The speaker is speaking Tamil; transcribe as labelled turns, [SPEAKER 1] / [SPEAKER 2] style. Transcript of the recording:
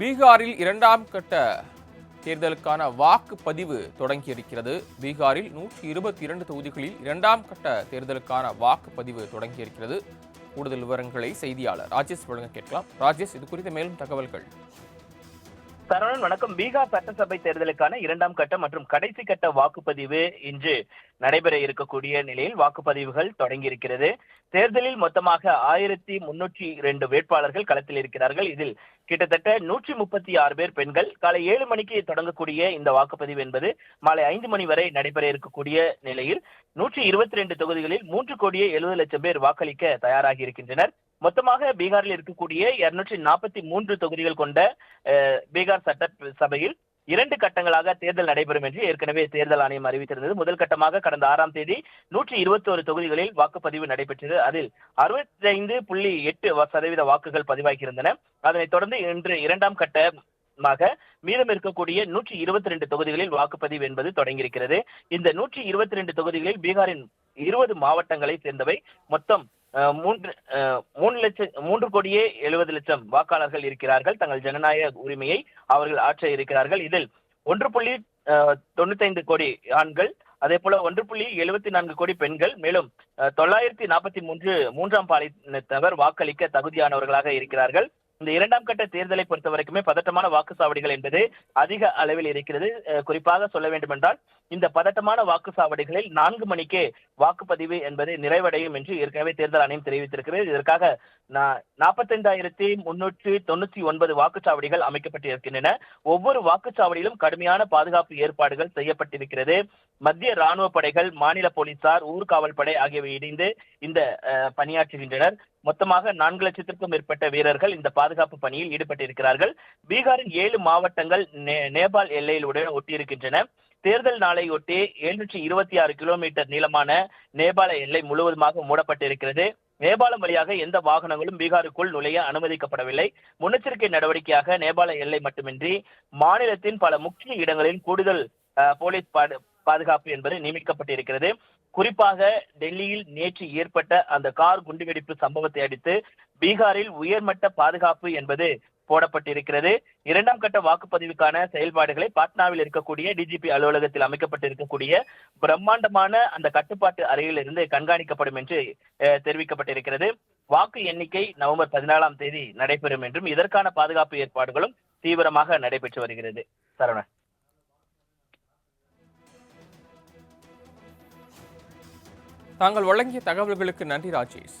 [SPEAKER 1] பீகாரில் இரண்டாம் கட்ட தேர்தலுக்கான வாக்குப்பதிவு தொடங்கியிருக்கிறது. பீகாரில் நூற்றி இருபத்தி இரண்டு தொகுதிகளில் இரண்டாம் கட்ட தேர்தலுக்கான வாக்குப்பதிவு தொடங்கியிருக்கிறது. கூடுதல் விவரங்களை செய்தியாளர் ராஜேஷ் வழங்க கேட்கலாம். ராஜேஷ் இது குறித்த மேலும் தகவல்கள்.
[SPEAKER 2] சரவணன் வணக்கம். பீகார் சட்டசபை தேர்தலுக்கான இரண்டாம் கட்ட மற்றும் கடைசி கட்ட வாக்குப்பதிவு இன்று நடைபெற இருக்கக்கூடிய நிலையில் வாக்குப்பதிவுகள் தொடங்கியிருக்கிறது. தேர்தலில் மொத்தமாக ஆயிரத்தி முன்னூற்றி இரண்டு வேட்பாளர்கள் களத்தில் இருக்கிறார்கள். இதில் கிட்டத்தட்ட நூற்றி முப்பத்தி ஆறு பேர் பெண்கள். காலை ஏழு மணிக்கு தொடங்கக்கூடிய இந்த வாக்குப்பதிவு என்பது மாலை ஐந்து மணி வரை நடைபெற இருக்கக்கூடிய நிலையில் நூற்றி இருபத்தி ரெண்டு தொகுதிகளில் மூன்று கோடியே எழுபது லட்சம் பேர் வாக்களிக்க தயாராகி இருக்கின்றனர். மொத்தமாக பீகாரில் இருக்கக்கூடிய இருநூற்றி நாற்பத்தி மூன்று தொகுதிகள் கொண்ட பீகார் சட்ட சபையில் இரண்டு கட்டங்களாக தேர்தல் நடைபெறும் என்று ஏற்கனவே தேர்தல் ஆணையம் அறிவித்திருந்தது. முதல் கட்டமாக கடந்த ஆறாம் தேதி நூற்றி இருபத்தி ஒரு தொகுதிகளில் வாக்குப்பதிவு நடைபெற்றது. அதில் அறுபத்தி ஐந்து புள்ளி எட்டு சதவீத வாக்குகள் பதிவாகியிருந்தன. அதனைத் தொடர்ந்து இன்று இரண்டாம் கட்டமாக மீதம் இருக்கக்கூடிய நூற்றி இருபத்தி ரெண்டு தொகுதிகளில் வாக்குப்பதிவு என்பது தொடங்கியிருக்கிறது. இந்த நூற்றி இருபத்தி ரெண்டு தொகுதிகளில் பீகாரின் இருபது மாவட்டங்களை சேர்ந்தவை. மொத்தம் மூன்று மூன்று லட்சம் மூன்று கோடியே எழுபது லட்சம் வாக்காளர்கள் இருக்கிறார்கள். தங்கள் ஜனநாயக உரிமையை அவர்கள் ஆற்ற இருக்கிறார்கள். இதில் ஒன்று புள்ளி அஹ், தொண்ணூத்தைந்து கோடி ஆண்கள் அதே போல ஒன்று புள்ளி எழுபத்தி நான்கு கோடி பெண்கள். மேலும் தொள்ளாயிரத்தி நாற்பத்தி மூன்று மூன்றாம் பாலினத்தவர் வாக்களிக்க தகுதியானவர்களாக இருக்கிறார்கள். இந்த இரண்டாம் கட்ட தேர்தலை பொறுத்த வரைக்குமே பதட்டமான வாக்குச்சாவடிகள் என்பது அதிக அளவில் இருக்கிறது. குறிப்பாக சொல்ல வேண்டுமென்றால் இந்த பதட்டமான வாக்குச்சாவடிகளில் நான்கு மணிக்கே வாக்குப்பதிவு என்பது நிறைவடையும் என்று ஏற்கனவே தேர்தல் ஆணையம் தெரிவித்திருக்கிறது. இதற்காக நாற்பத்தைந்தாயிரத்தி முன்னூற்றி தொண்ணூத்தி ஒன்பது வாக்குச்சாவடிகள் அமைக்கப்பட்டு இருக்கின்றன ஒவ்வொரு வாக்குச்சாவடியிலும் கடுமையான பாதுகாப்பு ஏற்பாடுகள் செய்யப்பட்டிருக்கிறது. மத்திய ராணுவ படைகள் மாநில போலீசார் ஊர்காவல் படை ஆகியவை இணைந்து இந்த பணியாற்றுகின்றனர். மொத்தமாக நான்கு லட்சத்திற்கும் மேற்பட்ட வீரர்கள் இந்த பாதுகாப்பு பணியில் ஈடுபட்டிருக்கிறார்கள். பீகாரின் ஏழு மாவட்டங்கள் நே- நேபாள் எல்லையிலுடன் ஒட்டியிருக்கின்றன. தேர்தல் நாளையொட்டி எழுநூற்றி இருபத்தி ஆறு கிலோமீட்டர் நீளமான நேபாள எல்லை முழுவதுமாக மூடப்பட்டிருக்கிறது. நேபாளம் வழியாக எந்த வாகனங்களும் பீகாருக்குள் நுழைய அனுமதிக்கப்படவில்லை. முன்னெச்சரிக்கை நடவடிக்கையாக நேபாள எல்லை மட்டுமின்றி மாநிலத்தின் பல முக்கிய இடங்களில் கூடுதல் போலீஸ் பாது- பாதுகாப்பு என்பது நியமிக்கப்பட்டிருக்கிறது. குறிப்பாக டெல்லியில் நேற்று ஏற்பட்ட அந்த கார் குண்டுவெடிப்பு சம்பவத்தை அடுத்து பீகாரில் உயர்மட்ட பாதுகாப்பு என்பது போடப்பட்டிருக்கிறது. இரண்டாம் கட்ட வாக்குப்பதிவுக்கான செயல்பாடுகளை பாட்னாவில் இருக்கக்கூடிய டிஜிபி அலுவலகத்தில் அமைக்கப்பட்டிருக்கக்கூடிய பிரம்மாண்டமான அந்த கட்டுப்பாட்டு அறையில் இருந்து கண்காணிக்கப்படும் என்று அஹ், தெரிவிக்கப்பட்டிருக்கிறது. வாக்கு எண்ணிக்கை நவம்பர் பதினாலாம் தேதி நடைபெறும் என்றும் இதற்கான பாதுகாப்பு ஏற்பாடுகளும் தீவிரமாக நடைபெற்று வருகிறது. சரவணன்.
[SPEAKER 1] தாங்கள் வழங்கிய தகவல்களுக்கு நன்றி ராஜேஷ்.